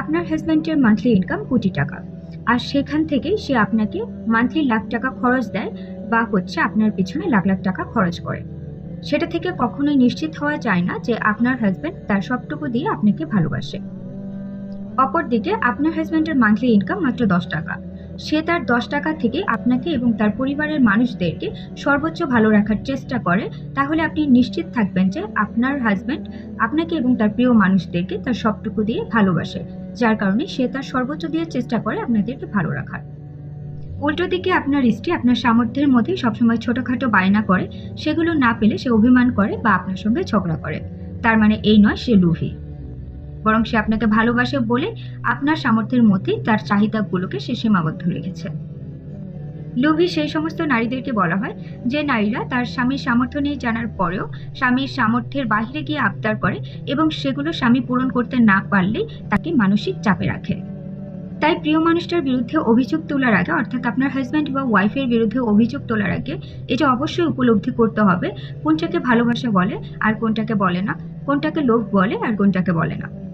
আপনার হাজব্যান্ডের monthly income কোটি টাকা। আর সেখান থেকেই সে আপনাকে মান্থলি লাখ টাকা খরচ দেয় বা হচ্ছে আপনার পিছনে লাখ লাখ টাকা খরচ করে। সেটা থেকে কখনোই নিশ্চিত হওয়া যায় না যে আপনার হাজব্যান্ড তার সবটুকু দিয়ে আপনাকে ভালোবাসে। অপরদিকে আপনার হাজব্যান্ডের মান্থলি ইনকাম মাত্র দশ টাকা। সে তার দশ টাকা থেকে আপনাকে এবং তার পরিবারের মানুষদেরকে সর্বোচ্চ ভালো রাখার চেষ্টা করে। তাহলে আপনি নিশ্চিত থাকবেন যে আপনার হাজব্যান্ড আপনাকে এবং তার প্রিয় মানুষদেরকে তার সবটুকু দিয়ে ভালোবাসে, যার কারণে সে তার সর্বোচ্চ দিয়ে চেষ্টা করে আপনাদেরকে ভালো রাখার। উল্টো দিকে আপনার স্ত্রী আপনার সামর্থ্যের মধ্যে সবসময় ছোটোখাটো বায়না করে, সেগুলো না পেলে সে অভিমান করে বা আপনার সঙ্গে ঝগড়া করে। তার মানে এই নয় সে লুভি। বরং সে আপনাকে ভালোবাসে বলে আপনার সামর্থ্যের মধ্যেই তার চাহিদাগুলোকে সে সীমাবদ্ধ রেখেছে। লোভী সেই সমস্ত নারীদেরকে বলা হয়, যে নারীরা তার স্বামীর সামর্থ্য নিয়ে জানার পরেও স্বামীর সামর্থ্যের বাইরে গিয়ে আবদার করে এবং সেগুলো স্বামী পূরণ করতে না পারলেই তাকে মানসিক চাপে রাখে। তাই প্রিয় মানুষটার বিরুদ্ধে অভিযোগ তোলার আগে, অর্থাৎ আপনার হাজব্যান্ড বা ওয়াইফের বিরুদ্ধে অভিযোগ তোলার আগে এটা অবশ্যই উপলব্ধি করতে হবে, কোনটাকে ভালোবাসা বলে আর কোনটাকে বলে না, কোনটাকে লোভ বলে আর কোনটাকে বলে না।